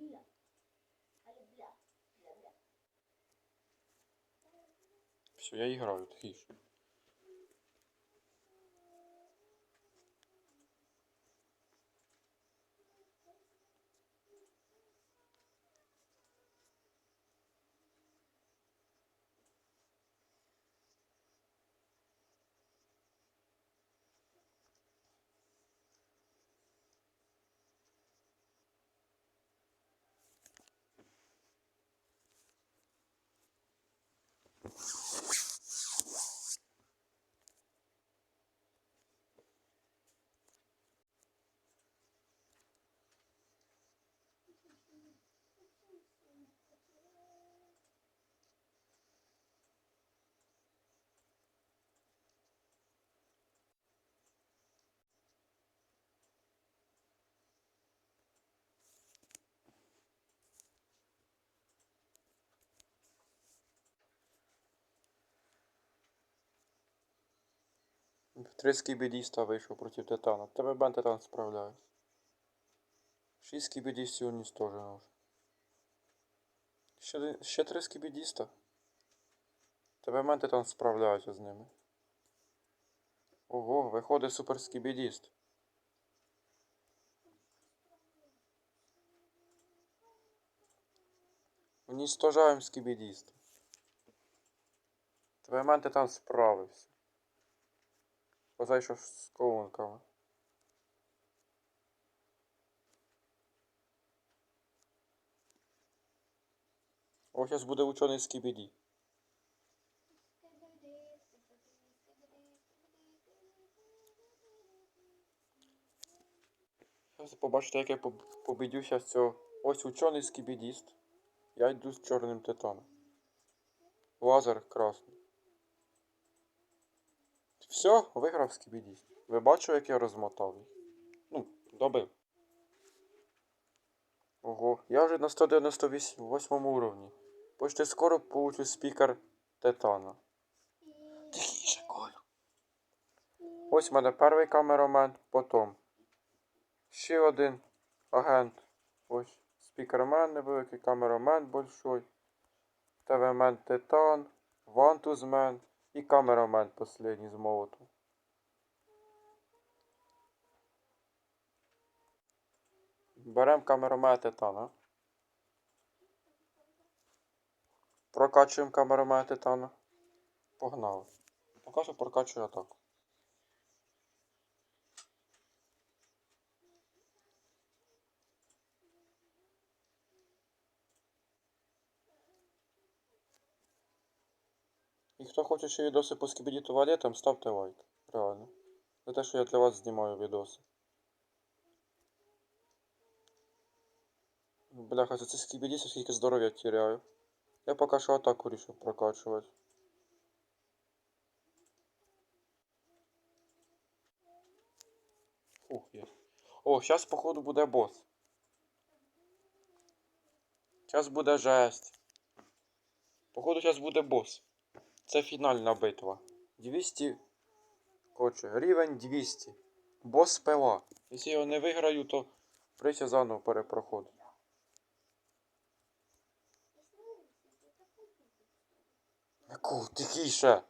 бля. Але бля. Бля, бля. Все, я играю, тихіше. Три скібідіста вийшов проти Титана. Тебе Бен Титан справляє. Шість скібідістів уністожено вже. Ще, ще три скібідіста. Тебе Бен Титан справляється з ними. Ого, виходить супер скібідіст. Уністожаємо скібідіста. Тебе Бен Титан справився. Позайшов з колонками. О, зараз буде учений скібіді. Зараз побачите, як я поб- побідюся з цього. Ось учений скібідіст. Я йду з чорним титаном. Лазер красний. Все, виграв скібідіст. Ви бачили, як я розмотав? Ну, добив. Ого, я вже на 198 уровні. Почти скоро получу спікер Титана. Тихіше, Колю. Ось в мене перший камерамен, потім ще один агент. Ось спікермен невеликий, камерамен большой, ТВ-мен Титан, Вантузмен і камерамен последній з молоту. Берем камерамен Титана. Прокачуємо камерамен Титана. Погнали. Поки що прокачую атаку. І хто хоче ще відоси по скібіді туалетам, ставте лайк. Реально. За те, що я для вас знімаю відоси. Бляха, за це скібіді скільки здоров'я тіряю. Я поки що атаку рішив прокачувати. Ух, є. О, зараз походу буде бос. Зараз буде жесть. Походу зараз буде бос. Це фінальна битва. 200. Коротше, рівень 200. Бос пила. Якщо я його не виграю, то прийся заново перепроходить. Яку? Тихіше.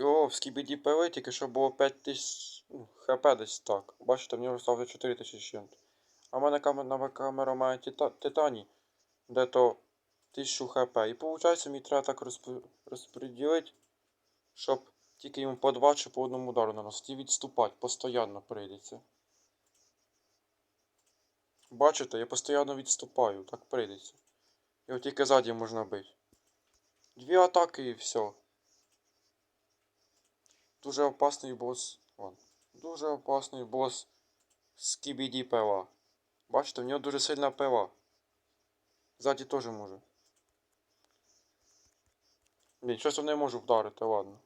О, в скібіді пили тільки що було 5000 ну, хп десь так. Бачите, стало вже 4000 з чим. А в мене нова камера має тита, титані, де то 1000 хп. І виходить, мені треба так розп- розподілити, щоб тільки йому по два чи по одному удару наносити і відступати, постійно прийдеться. Бачите, я постійно відступаю, так прийдеться. Його тільки ззаді можна бити. Дві атаки і все. Дуже опасний бос. Вон. Дуже опасний бос Скібіді пила. Бачите, в нього дуже сильна пила. Ззаді теж може. Блін, щось я не можу вдарити, ладно.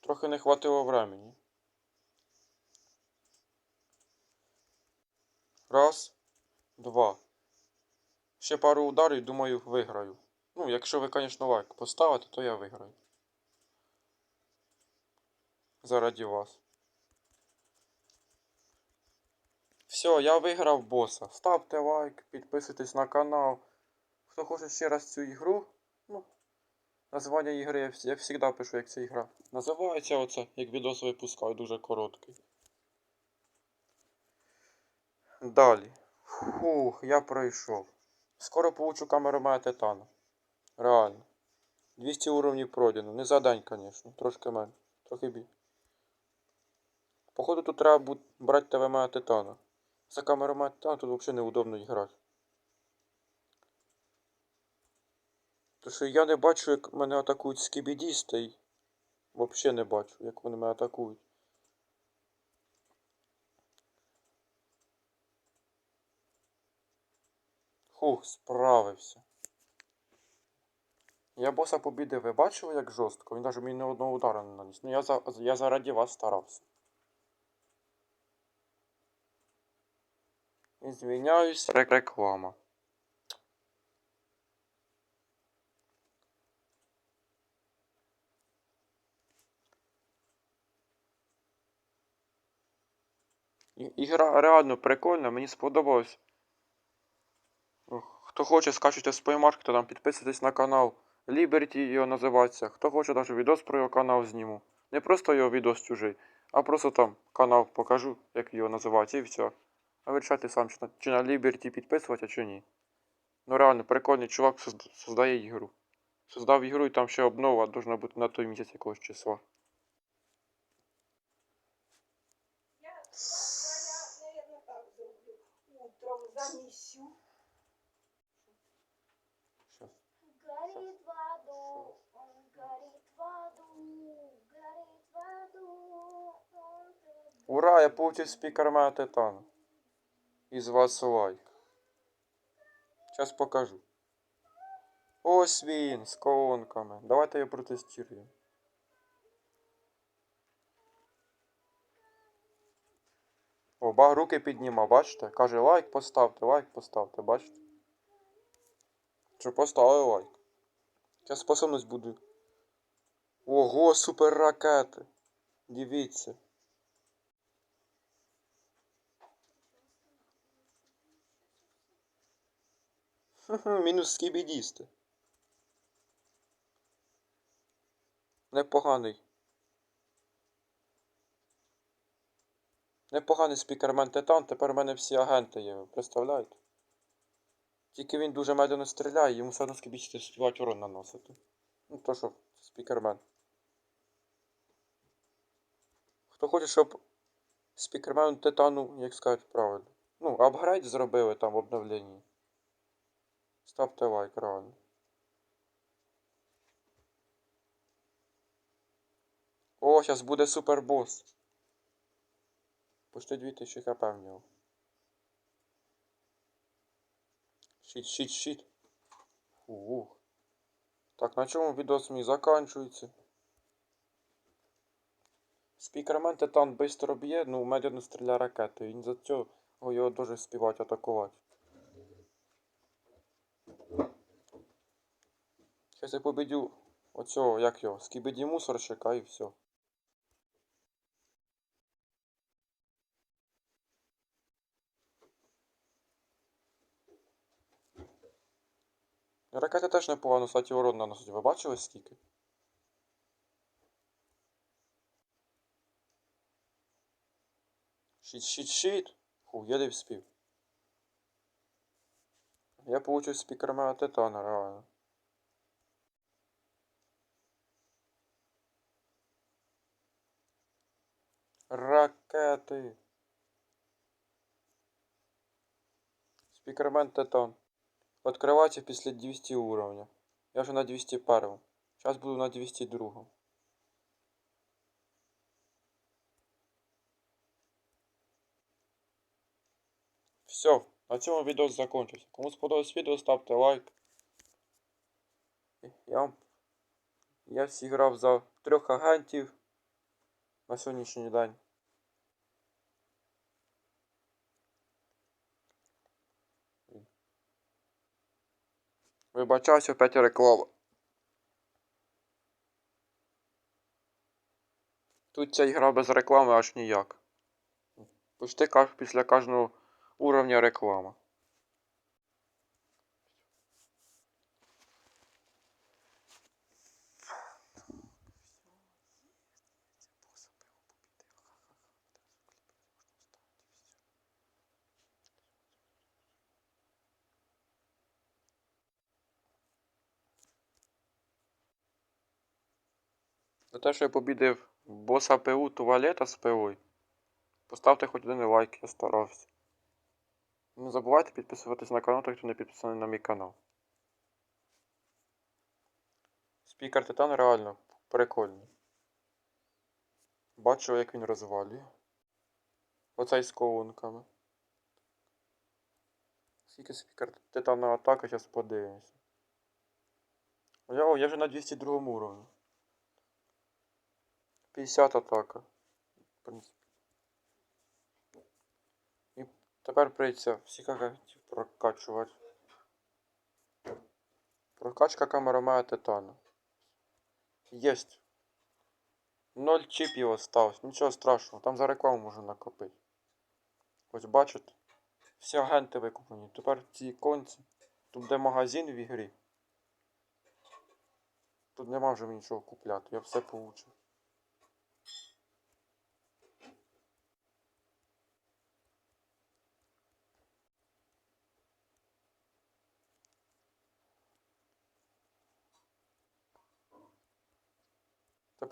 Трохи не хватило времени. Раз, два. Ще пару ударів, думаю, виграю. Ну, якщо ви, звісно, лайк поставите, то я виграю. Заради вас. Все, я виграв боса. Ставте лайк, підписуйтесь на канал. Хто хоче ще раз цю ігру, ну, названня ігри я, я завжди пишу, як ця ігра. Називається оце, як відос випускаю, дуже короткий. Далі. Фух, я пройшов. Скоро получу камеру Титана. Реально. 200 уровнів пройдено. Не за день, звісно. Трошки менше. Трохи бі. Походу тут треба брати ТВ Титана. За камеру Титана тут взагалі неудобно грати. Тому що я не бачу, як мене атакують скібідісти. Взагалі не бачу, як вони мене атакують. Хух, справився. Я боса побідив, ви бачили, як жорстко? Він навіть мені ні одного удара не наніс. Ну я, за, я заради вас старався. Рек- Реклама. Ігра реально прикольна, мені сподобалось. Хто хоче, скачуйте з Play Market, там підписуйтесь на канал. Liberty його називається. Хто хоче, навіть відос про його канал зніму. Не просто його відос чужий, а просто там канал покажу, як його називається, і все. А вирішайте сам, чи на, чи на Liberty підписувати, чи ні. Ну реально, прикольний чувак созд- создає ігру. Создав ігру і там ще обнова должна бути на той місяць якогось числа. Я завтра я, наверное, так зроблю. Утром замісю. Щас. Горит в аду, он горит в аду, горит в аду. Ура, я получив спікермена Титана. Із вас лайк. Зараз покажу. Ось він з колонками. Давайте його протестуємо. О, ба, руки підніма, бачите? Каже лайк поставте, лайк поставте, бачите? Що поставили лайк. Зараз способність буду. Ого, супер ракети. Дивіться. Мінус скібідісти. Непоганий. Непоганий спікермен Титан, тепер в мене всі агенти є, представляєте? Тільки він дуже медленно стріляє, йому все одно скібічити співать урон наносити. Ну то що, спікермен. Хто хоче, щоб спікермен Титану, як сказати правильно. Ну, апгрейд зробили там в обновленні. Ставте лайк, реально. О, зараз буде супербос. Почти 2000 хп в нього. Щит, щит, щит. Ух. Так, на чому відос мій заканчується? Спікермен Титан бистро б'є, ну медленно стріляє ракети. Він за цього його дуже співать атакувати. Щас я победю оцього, як його, скібеді мусорщика і все. Ракети теж непогано, кстати, урон наносить. Ви бачили скільки? Щит, щит, щит. Фу, я не вспів. Я получив спікермена Титана, реально. Ракети. Спікермен Титан. Открывайте після 200 уровня. Я вже на 201. Зараз буду на 202. Все, на цьому відео закончився. Кому сподобалось відео, ставте лайк. Я, я зіграв за трьох агентів на сьогоднішній день. Вибачаюсь, опять реклама. Тут ця ігра без реклами аж ніяк. Почти після кожного уровня реклама. За те, що я побідив боса ПУ туалета з ПУ. Поставте хоч один лайк, я старався. Не забувайте підписуватись на канал, хто не підписаний на мій канал. Спікер Титан реально прикольний. Бачу, як він розвалює. Оцей з колонками. Скільки спікер Титана атака, зараз подивимося. Я, я вже на 202 уровні. 50 атака. В принципі. І тепер прийдеться всіх агентів прокачувати. Прокачка камера має титану. Єсть. Ноль чіпів осталось. Нічого страшного. Там за рекламу можна накопити. Ось бачите? Всі агенти викуплені. Тепер ці конці. Тут де магазин в ігрі. Тут нема вже нічого купляти. Я все получив.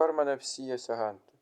Тепер мене всі є агенти.